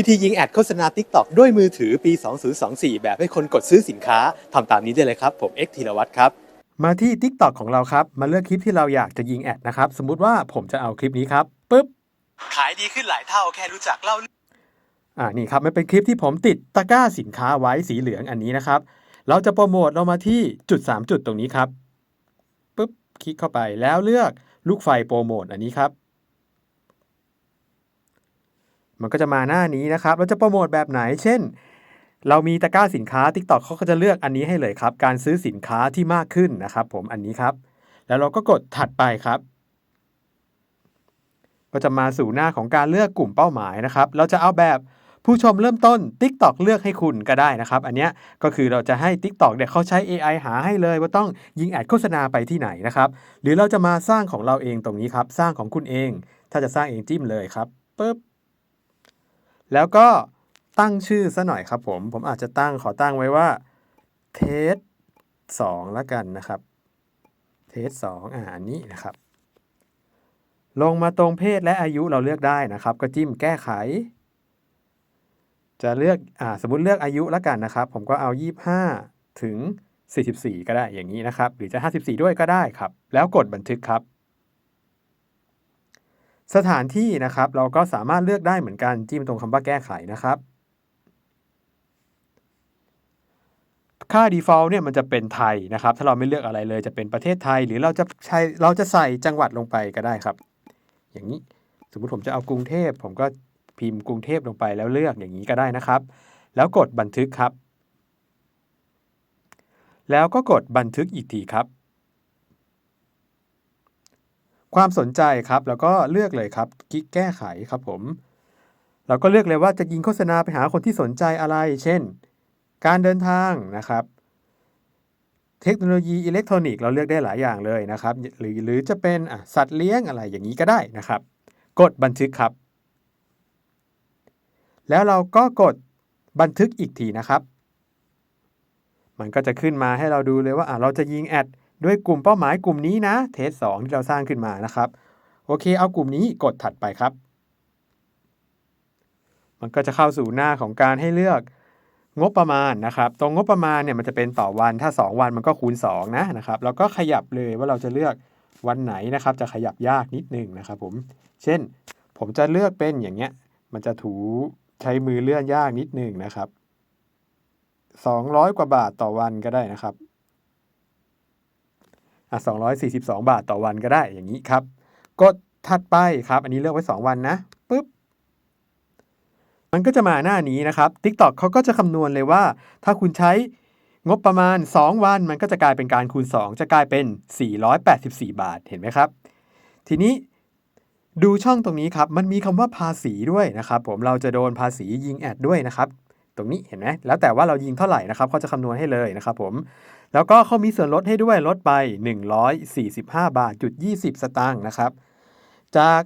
วิธียิงแอดโฆษณา TikTok ด้วยมือถือปี 2024 แบบให้คนกดซื้อสินค้าทำตามนี้ได้เลยครับ ผมเอ็กธีรวัตรครับ มาที่ TikTok ของเราครับ มาเลือกคลิปที่เราอยากจะยิงแอดนะครับ สมมุติว่าผมจะเอาคลิปนี้ครับปึ๊บ ขายดีขึ้นหลายเท่าแค่รู้จักเล่าอ่านี่ครับมันเป็นคลิปที่ผมติดตะกร้าสินค้าไว้สีเหลืองอันนี้นะครับ เราจะโปรโมทเรามาที่จุด 3 จุดตรงนี้ครับปึ๊บคลิกเข้าไปแล้วเลือกลูกไฟโปรโมทอันนี้ครับ มันก็จะมาหน้านี้นะครับเราจะโปรโมทแบบไหน เช่น เรามีตะกร้าสินค้า TikTok เขาก็จะเลือกอันนี้ให้เลยครับ การซื้อสินค้าที่มากขึ้นนะครับ ผมอันนี้ครับ แล้วเราก็กดถัดไปครับ ก็จะมาสู่หน้าของการเลือกกลุ่มเป้าหมายนะครับ เราจะเอาแบบผู้ชมเริ่มต้น TikTok เลือกให้คุณก็ได้นะครับ อันนี้ก็คือเราจะให้ TikTok เนี่ยเขาใช้ AI หาให้เลย ว่าต้องยิงแอดโฆษณาไปที่ไหนนะครับ หรือเราจะมาสร้างของเราเองตรงนี้ครับ สร้างของคุณเอง ถ้าจะสร้างเองจิ้มเลยครับปึ๊บ แล้วก็ตั้งชื่อซะหน่อยครับผม ผมอาจจะตั้งขอตั้งไว้ว่าเทสสองล้วกันนะครับเทสสองอ่าอันนี้นะครับ ลงมาตรงเพศและอายุเราเลือกได้นะครับ ก็จิ้มแก้ไข จะเลือกอ่าสมมติเลือกอายุแล้วกันนะครับ ผมก็เอา 25 ถึง 44 ก็ได้อย่างนี้นะครับ หรือจะ 54 ด้วยก็ได้ครับ แล้วกดบันทึกครับ สถานที่นะครับเราก็สามารถเลือกได้เหมือนกันจิ้มตรงคำว่าแก้ไขนะครับ ค่า default เนี่ยมันจะเป็นไทยนะครับ ถ้าเราไม่เลือกอะไรเลยจะเป็นประเทศไทย หรือเราจะใช้เราจะใส่จังหวัดลงไปก็ได้ครับ อย่างนี้สมมุติผมจะเอากรุงเทพผมก็พิมพ์กรุงเทพลงไปแล้วเลือกอย่างนี้ก็ได้นะครับ แล้วกดบันทึกครับ แล้วก็กดบันทึกอีกทีครับ ความสนใจครับ แล้วก็เลือกเลยครับคลิกแก้ไขครับผมเราก็เลือกเลยว่าจะยิงโฆษณาไปหาคนที่สนใจอะไร เช่น การเดินทางนะครับ เทคโนโลยีอิเล็กทรอนิกส์เราเลือกได้หลายอย่างเลยนะครับ หรือหรือจะเป็นสัตว์เลี้ยงอะไรอย่างนี้ก็ได้นะครับ กดบันทึกครับ แล้วเราก็กดบันทึกอีกทีนะครับ มันก็จะขึ้นมาให้เราดูเลยว่าเราจะยิงแอด ด้วยกลุ่มเป้าหมายกลุ่มนี้นะเทสสที่เราสร้างขึ้นมานะครับ โอเค เอากลุ่มนี้กดถัดไปครับ มันก็จะเข้าสู่หน้าของการให้เลือกงบประมาณนะครับ ตรงงบประมาณเนี่ยมันจะเป็นต่อวันถ้า 2 วันมันก็คูณ2นะนะครับแล้วก็ขยับเลยว่าเราจะเลือกวันไหนนะครับ จะขยับยากนิดนึงนะครับผมเช่น ผมจะเลือกเป็นอย่างเงี้ย มันจะถูใช้มือเลื่อนยากนิดนึงนะครับ 200 กว่าบาทต่อวันก็ได้นะครับ อะ242 บาทต่อวันก็ได้อย่างนี้ครับ กดถัดไปครับ อันนี้เลือกไว้ 2 วันนะปุ๊บมันก็จะมาหน้านี้นะครับ TikTok เขาก็จะคำนวณเลยว่า ถ้าคุณใช้งบประมาณ 2 วัน มันก็จะกลายเป็นการคูณ 2 จะกลายเป็น 484 บาทเห็นไหมครับ ทีนี้ดูช่องตรงนี้ครับ มันมีคำว่าภาษีด้วยนะครับ ผมเราจะโดนภาษียิงแอดด้วยนะครับ ตรงนี้เห็นไหมแล้วแต่ว่าเรายิงเท่าไหร่นะครับเขาจะคำนวณให้เลยนะครับผม แล้วก็เขามีส่วนลดให้ด้วยลดไป 145 บาทจุด20 สตางค์นะครับ จาก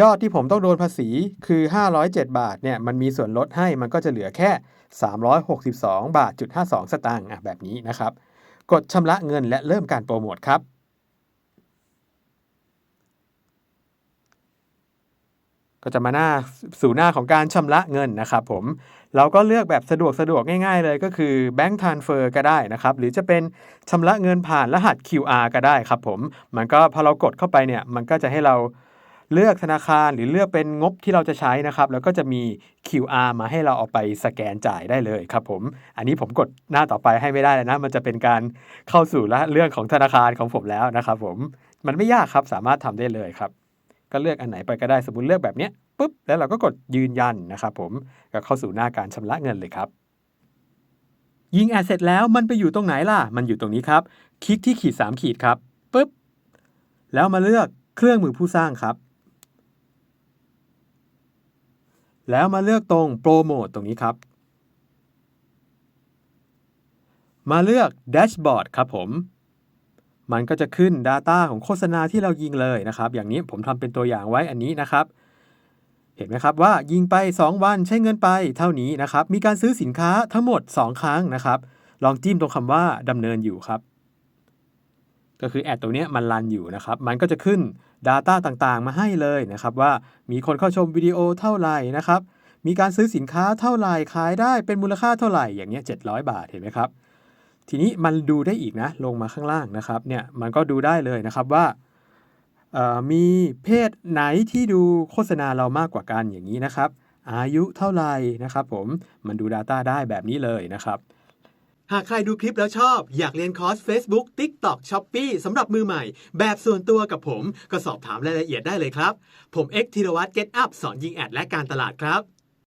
ยอดที่ผมต้องโดนภาษีคือ 507 บาทเนี่ยมันมีส่วนลดให้มันก็จะเหลือแค่ 362 บาทจุด52 สตางค์อะแบบนี้นะครับ กดชำระเงินและเริ่มการโปรโมทครับ ก็จะมาหน้าสู่หน้าของการชำระเงินนะครับผมเราก็เลือกแบบสะดวกสะดวกง่ายๆเลยก็คือ Bank Transfer ก็ได้นะครับหรือจะเป็นชำระเงินผ่านรหัส QR ก็ได้ครับผมมันก็พอเรากดเข้าไปเนี่ยมันก็จะให้เราเลือกธนาคารหรือเลือกเป็นงบที่เราจะใช้นะครับ แล้วก็จะมี QR มาให้เราเอาไปสแกนจ่ายได้เลยครับผม อันนี้ผมกดหน้าต่อไปให้ไม่ได้แล้วนะ มันจะเป็นการเข้าสู่เรื่องของธนาคารของผมแล้วนะครับผมมันไม่ยากครับสามารถทำได้เลยครับ ก็เลือกอันไหนไปก็ได้สมมติเลือกแบบเนี้ยปุ๊บแล้วเราก็กดยืนยันนะครับผมก็เข้าสู่หน้าการชำระเงินเลยครับ ยิงแอดเสร็จแล้วมันไปอยู่ตรงไหนล่ะ มันอยู่ตรงนี้ครับ คลิกที่ขีด 3 ขีดครับปุ๊บแล้วมาเลือกเครื่องมือผู้สร้างครับ แล้วมาเลือกตรงโปรโมทตรงนี้ครับมาเลือกแดชบอร์ดครับผม มันก็จะขึ้น Data ของโฆษณาที่เรายิงเลยนะครับ อย่างนี้ผมทำเป็นตัวอย่างไว้อันนี้นะครับ เห็นไหมครับว่ายิงไป 2 วันใช้เงินไปเท่านี้นะครับ มีการซื้อสินค้าทั้งหมด 2 ครั้งนะครับ ลองจิ้มตรงคำว่าดำเนินอยู่ครับ ก็คือแอดตรงนี้มันรันอยู่นะครับ มันก็จะขึ้น Data ต่างๆ มาให้เลยนะครับ ว่ามีคนเข้าชมวิดีโอเท่าไหร่นะครับ มีการซื้อสินค้าเท่าไหร่ขายได้เป็นมูลค่าเท่าไหร่อย่างเงี้ย700 บาทเห็นไหมครับ ทีนี้มันดูได้อีกนะ ลงมาข้างล่างนะครับเนี่ยมันก็ดูได้เลยนะครับว่ามีเพศไหนที่ดูโฆษณาเรามากกว่ากันอย่างนี้นะครับ อายุเท่าไหร่นะครับผมมันดู Data ได้แบบนี้เลยนะครับ หากใครดูคลิปแล้วชอบ อยากเรียนคอร์ส Facebook TikTok Shopee สำหรับมือใหม่ แบบส่วนตัวกับผม ก็สอบถามรายละเอียดได้เลยครับ ผมเอ็กธีรวัตร Get Up สอนยิงแอดและการตลาดครับ